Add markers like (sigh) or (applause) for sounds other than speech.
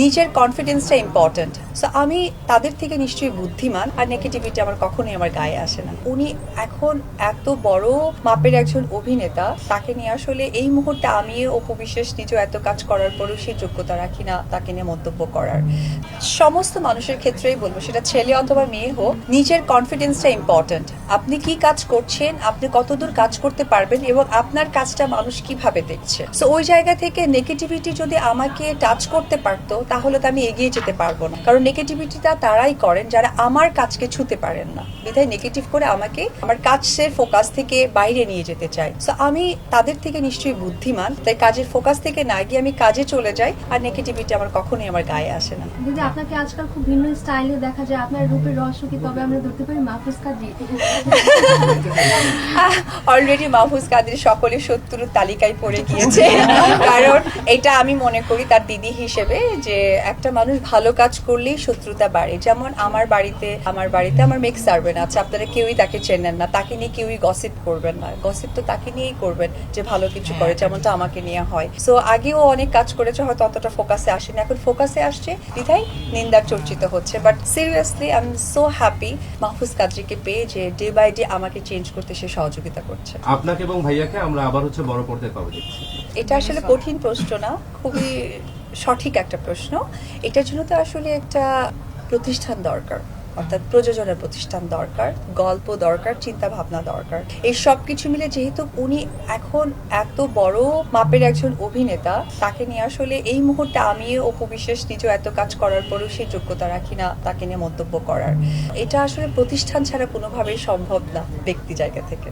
নিজের কনফিডেন্সটা important so আমি তাদের থেকে নিশ্চয়ই বুদ্ধিমান, আর নেগেটিভিটি আমার কখনোই আমার গায়ে আসে না। উনি এখন এত বড় মাপের একজন অভিনেতা, তাকে নিয়ে আসলে এই মুহূর্তে আমি অপবিশ্বাস নিজেও এত কাজ করার পরেও সেই যোগ্যতা রাখি না, তাকে নিয়ে মন্তব্য করার। সমস্ত মানুষের ক্ষেত্রেই বলব, সেটা ছেলে অথবা মেয়ে হোক, নিজের কনফিডেন্সটা ইম্পর্ট্যান্ট আপনি কি কাজ করছেন, আপনি কতদূর কাজ করতে পারবেন, এবং আপনার কাজটা মানুষ কীভাবে দেখছে? সো ওই জায়গা থেকে নেগেটিভিটি যদি আমাকে টাচ করতে পারতো তাহলে তো আমি এগিয়ে যেতে পারব না। কারণ নেগেটিভিটিটা তারাই করেন যারা আমার কাজকে ছুতে পারেন না। বিধায় নেগেটিভ করে আমাকে আমার কাজের ফোকাস থেকে বাইরে নিয়ে যেতে চাই সো আমি তাদের থেকে নিশ্চয়ই বুদ্ধিমান তাই কাজের ফোকাস থেকে না গিয়ে আমি কাজে চলে যাই আর নেগেটিভিটি আমার কখনোই আমার গায়ে আসে না। দিদি আপনাকে আজকাল খুব ভিন্ন স্টাইলে দেখা যায়। আপনার রূপের রহস্য কি তবে আমরা ধরতে পারি? মাহফুজ কাজী অলরেডি (laughs) মাহফুজ কাদের সকলে শত্রুর তালিকায় পড়ে গিয়েছে। (laughs) কারণ এটা আমি মনে করি তার দিদি হিসেবে যে একটা মানুষ ভালো কাজ করলেই শত্রুতা বাড়ে। যেমন আমার বাড়িতে আমার বাড়িতে আমার মেক সার্ভেন্ট আছে আপনারা কেউই তাকে চেনেন না। তাকে নিয়ে কেউই গসিপ করবেন না। গসিপ তো তাকে নিয়েই করবেন যে ভালো কিছু করে যেমনটা আমাকে নিয়ে হয়। সো আগেও অনেক কাজ করেছে হয়তো অতটা ফোকাসে আসেনি। এখন ফোকাসে আসছে। বিধায় নিন্দার চর্চিত হচ্ছে। But seriously I am so happy Mahfuz কাজরিকে পেয়ে যে ডে বাই ডে আমাকে চেঞ্জ করতে সে সহযোগিতা করছে। আপনাকে এবং ভাইয়াকে আমরা আবার হচ্ছে বড় পর্দায় দেখছি? এটা আসলে কঠিন প্রশ্ন না, খুবই সঠিক একটা প্রশ্ন। এটার জন্য তো আসলে একটা প্রতিষ্ঠান দরকার, অর্থাৎ প্রযোজনের প্রতিষ্ঠান দরকার, গল্প দরকার চিন্তা ভাবনা দরকার। এই সব কিছু মিলে যেহেতু উনি এখন এত বড় মাপের একজন অভিনেতা, তাকে নিয়ে আসলে এই মুহূর্তে আমি অপবিশ্বাস নিজেও এত কাজ করার পরেও সেই যোগ্যতা রাখি না, তাকে নিয়ে মন্তব্য করার। এটা আসলে প্রতিষ্ঠান ছাড়া কোনোভাবেই সম্ভব না, ব্যক্তি জায়গা থেকে।